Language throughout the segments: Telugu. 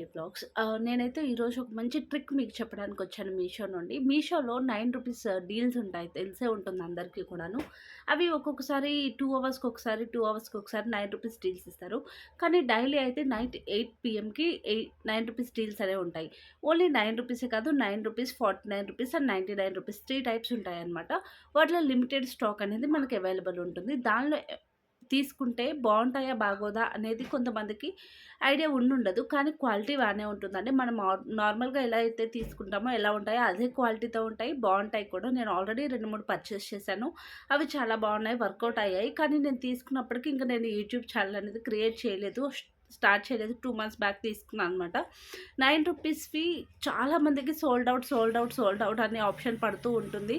క్రియేటివ్ బ్లాగ్స్ నేనైతే ఈరోజు ఒక మంచి ట్రిక్ మీకు చెప్పడానికి వచ్చాను మీషో నుండి. మీషోలో నైన్ రూపీస్ డీల్స్ ఉంటాయి తెలిసే ఉంటుంది అందరికీ కూడాను. అవి ఒక్కొక్కసారి టూ అవర్స్కి ఒకసారి టూ అవర్స్కి ఒకసారి నైన్ రూపీస్ డీల్స్ ఇస్తారు. కానీ డైలీ అయితే నైట్ ఎయిట్ పిఎంకి ఎయిట్ నైన్ రూపీస్ డీల్స్ అనేవి ఉంటాయి ఓన్లీ నైన్ రూపీసే కాదు nine rupees forty nine rupees and ninety nine rupees three types ఉంటాయి అనమాట వాటిలో లిమిటెడ్ స్టాక్ అనేది మనకి అవైలబుల్ ఉంటుంది. దానిలో తీసుకుంటే బాగుంటాయా బాగోదా అనేది కొంతమందికి ఐడియా ఉండుండదు. కానీ క్వాలిటీ బాగానే ఉంటుందండి. మనం నార్మల్గా ఎలా అయితే తీసుకుంటామో ఎలా ఉంటాయో అదే క్వాలిటీతో ఉంటాయి. బాగుంటాయి కూడా. నేను ఆల్రెడీ రెండు మూడు పర్చేస్ చేశాను. అవి చాలా బాగున్నాయి. వర్కౌట్ అయ్యాయి. కానీ నేను తీసుకున్నప్పటికీ ఇంకా నేను యూట్యూబ్ ఛానల్ అనేది క్రియేట్ చేయలేదు. స్టార్ట్ చేయలేదు. టూ మంత్స్ బ్యాక్ తీసుకున్నాను అనమాట నైన్ రూపీస్వి చాలామందికి sold out sold out sold out అనే ఆప్షన్ పడుతూ ఉంటుంది.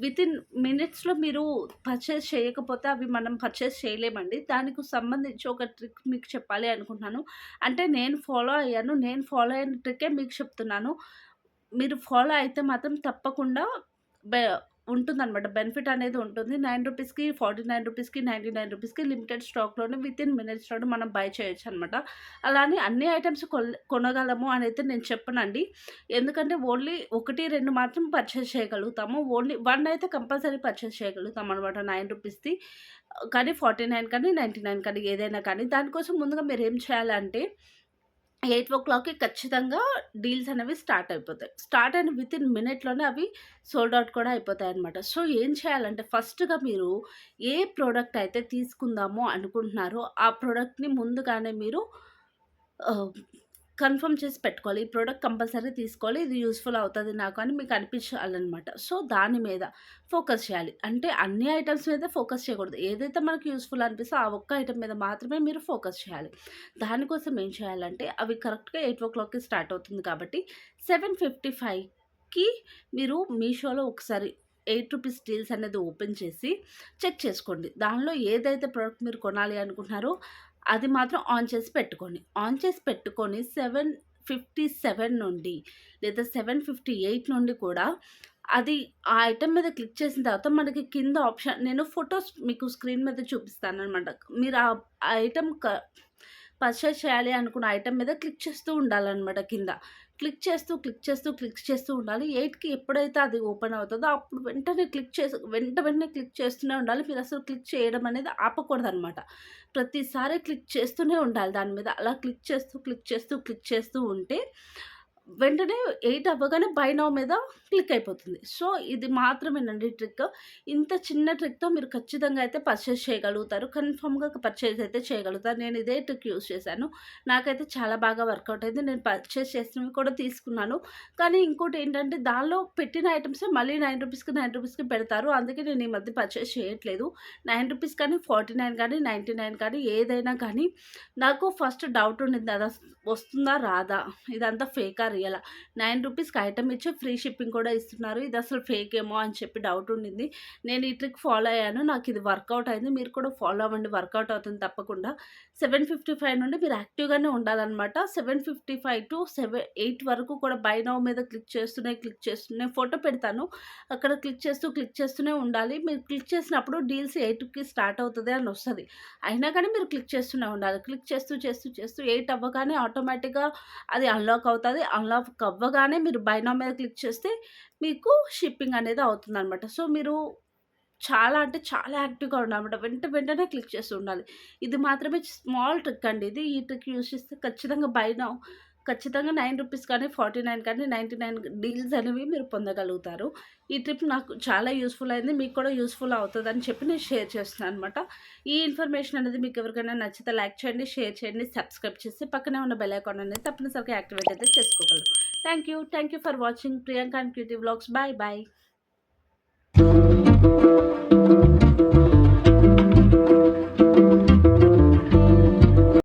విత్ ఇన్ మినిట్స్లో మీరు పర్చేస్ చేయకపోతే అవి మనం పర్చేస్ చేయలేమండి. దానికి సంబంధించి ఒక ట్రిక్ మీకు చెప్పాలి అనుకుంటున్నాను. అంటే నేను ఫాలో అయ్యాను. నేను ఫాలో అయిన ట్రికే మీకు చెప్తున్నాను. మీరు ఫాలో అయితే మాత్రం తప్పకుండా ఉంటుందన్నమాట. బెనిఫిట్ అనేది ఉంటుంది. నైన్ రూపీస్కి ఫార్టీ నైన్ రూపీస్కి నైంటీ నైన్ రూపీస్కి లిమిటెడ్ స్టాక్లోనే విత్ ఇన్ మినిట్స్లోనే మనం బై చేయొచ్చు అనమాట అలానే అన్ని ఐటమ్స్ కొనగలము అని అయితే నేను చెప్పనండి. ఎందుకంటే ఓన్లీ ఒకటి రెండు మాత్రం పర్చేస్ చేయగలుగుతాము. ఓన్లీ వన్ అయితే కంపల్సరీ పర్చేస్ చేయగలుగుతాం అనమాట నైన్ రూపీస్ది. కానీ ఫార్టీ నైన్ కానీ నైంటీ నైన్ కానీ ఏదైనా కానీ దానికోసం ముందుగా మీరు ఏం చేయాలంటే ఎయిట్ ఓ క్లాక్కి ఖచ్చితంగా డీల్స్ అనేవి స్టార్ట్ అయిపోతాయి. స్టార్ట్ అయిన విత్ ఇన్ మినిట్లోనే అవి సోల్డ్ అవుట్ కూడా అయిపోతాయి అనమాట సో ఏం చేయాలంటే ఫస్ట్గా మీరు ఏ ప్రోడక్ట్ అయితే తీసుకుందామో అనుకుంటున్నారో ఆ ప్రోడక్ట్ని ముందుగానే మీరు కన్ఫర్మ్ చేసి పెట్టుకోవాలి. ఈ ప్రోడక్ట్ కంపల్సరీ తీసుకోవాలి. ఇది యూస్ఫుల్ అవుతుంది నాకు అని మీకు అనిపించాలన్నమాట. సో దాని మీద ఫోకస్ చేయాలి. అంటే అన్ని ఐటమ్స్ మీద ఫోకస్ చేయకూడదు. ఏదైతే మనకు యూస్ఫుల్ అనిపిస్తే ఆ ఒక్క ఐటమ్ మీద మాత్రమే మీరు ఫోకస్ చేయాలి. దానికోసం ఏం చేయాలంటే అవి కరెక్ట్గా ఎయిట్ ఓ క్లాక్కి స్టార్ట్ అవుతుంది కాబట్టి సెవెన్ ఫిఫ్టీ ఫైవ్కి మీరు మీషోలో ఒకసారి ఎయిట్ రూపీస్ డీల్స్ అనేది ఓపెన్ చేసి చెక్ చేసుకోండి. దానిలో ఏదైతే ప్రోడక్ట్ మీరు కొనాలి అనుకుంటున్నారో అది మాత్రం ఆన్ చేసి పెట్టుకోండి. ఆన్ చేసి పెట్టుకొని సెవెన్ ఫిఫ్టీ సెవెన్ నుండి లేదా సెవెన్ ఫిఫ్టీ ఎయిట్ నుండి కూడా అది ఆ ఐటెం మీద క్లిక్ చేసిన తర్వాత మనకి కింద ఆప్షన్ నేను ఫొటోస్ మీకు స్క్రీన్ మీద చూపిస్తాను అనమాట మీరు ఆ ఐటెం పర్చేస్ చేయాలి అనుకున్న ఐటెం మీద క్లిక్ చేస్తూ ఉండాలన్నమాట కింద. క్లిక్ చేస్తూ క్లిక్ చేస్తూ క్లిక్ చేస్తూ ఉండాలి. ఎయిట్కి ఎప్పుడైతే అది ఓపెన్ అవుతుందో అప్పుడు వెంటనే క్లిక్ చేసి వెంట వెంటనే క్లిక్ చేస్తూనే ఉండాలి. మీరు అసలు క్లిక్ చేయడం అనేది ఆపకూడదు అనమాట ప్రతిసారి క్లిక్ చేస్తూనే ఉండాలి దాని మీద. అలా క్లిక్ చేస్తూ క్లిక్ చేస్తూ క్లిక్ చేస్తూ ఉంటే వెంటనే ఎయిట్ అవ్వగానే బైనో మీద క్లిక్ అయిపోతుంది. సో ఇది మాత్రమేనండి ట్రిక్. ఇంత చిన్న ట్రిక్తో మీరు ఖచ్చితంగా అయితే పర్చేస్ చేయగలుగుతారు. కన్ఫామ్గా పర్చేస్ అయితే చేయగలుగుతారు. నేను ఇదే ట్రిక్ యూస్ చేశాను. నాకైతే చాలా బాగా వర్కౌట్ అయింది. నేను పర్చేస్ చేసినవి కూడా తీసుకున్నాను. కానీ ఇంకోటి ఏంటంటే దానిలో పెట్టిన ఐటమ్స్ మళ్ళీ నైన్ రూపీస్కి నైన్ రూపీస్కి పెడతారు. అందుకే నేను ఈ మధ్య పర్చేస్ చేయట్లేదు. నైన్ రూపీస్ కానీ ఫార్టీ నైన్ కానీ నైంటీ నైన్ కానీ ఏదైనా కానీ నాకు ఫస్ట్ డౌట్ ఉండింది. అది వస్తుందా రాదా? ఇదంతా ఫేకా రియలా నైన్ రూపీస్కి ఐటమ్ ఇచ్చి ఫ్రీ షిప్పింగ్ కూడా ఇస్తున్నారు. ఇది అసలు ఫేక్ ఏమో అని చెప్పి డౌట్ ఉండింది. నేను ఈ ట్రిక్ ఫాలో అయ్యాను. నాకు ఇది వర్కౌట్ అయింది. మీరు కూడా ఫాలో అవ్వండి. వర్కౌట్ అవుతుంది తప్పకుండా. సెవెన్ ఫిఫ్టీ ఫైవ్ నుండి మీరు యాక్టివ్గానే ఉండాలన్నమాట. Seven fifty five to seven eight వరకు కూడా బై నౌ మీద క్లిక్ చేస్తూనే క్లిక్ చేస్తూనే ఫోటో పెడతాను. అక్కడ క్లిక్ చేస్తూ క్లిక్ చేస్తూనే ఉండాలి. మీరు క్లిక్ చేసినప్పుడు డీల్స్ ఎయిట్కి స్టార్ట్ అవుతుంది అని వస్తుంది. అయినా కానీ మీరు క్లిక్ చేస్తూనే ఉండాలి. క్లిక్ చేస్తూ చేస్తూ చేస్తూ ఎయిట్ అవ్వగానే ఆటోమేటిక్గా అది అన్లాక్ అవుతుంది. అన్లాక్ అవ్వగానే మీరు బైనా మీద క్లిక్ చేస్తే మీకు షిప్పింగ్ అనేది అవుతుంది అనమాట సో మీరు చాలా అంటే చాలా యాక్టివ్గా ఉండాలన్నమాట. వెంట వెంటనే క్లిక్ చేస్తూ ఉండాలి. ఇది మాత్రమే స్మాల్ ట్రిక్ అండి. ఇది ఈ ట్రిక్ యూస్ చేస్తే ఖచ్చితంగా బైనా ఖచ్చితంగా నైన్ రూపీస్ కానీ ఫార్టీ నైన్ కానీ నైంటీ నైన్ డీల్స్ అనేవి మీరు పొందగలుగుతారు. ఈ ట్రిప్ నాకు చాలా యూస్ఫుల్ అయింది. మీకు కూడా యూస్ఫుల్ అవుతుందని చెప్పి నేను షేర్ చేస్తున్నాను అనమాట ఈ ఇన్ఫర్మేషన్ అనేది మీకు ఎవరికైనా నచ్చితే లైక్ చేయండి షేర్ చేయండి సబ్స్క్రైబ్ చేసి పక్కనే ఉన్న బెల్ ఐకాన్ అనేది తప్పనిసరిగా యాక్టివేట్ అయితే చేసుకోగలరు. Thank you thank you for watching Priyanka and cutie vlogs bye bye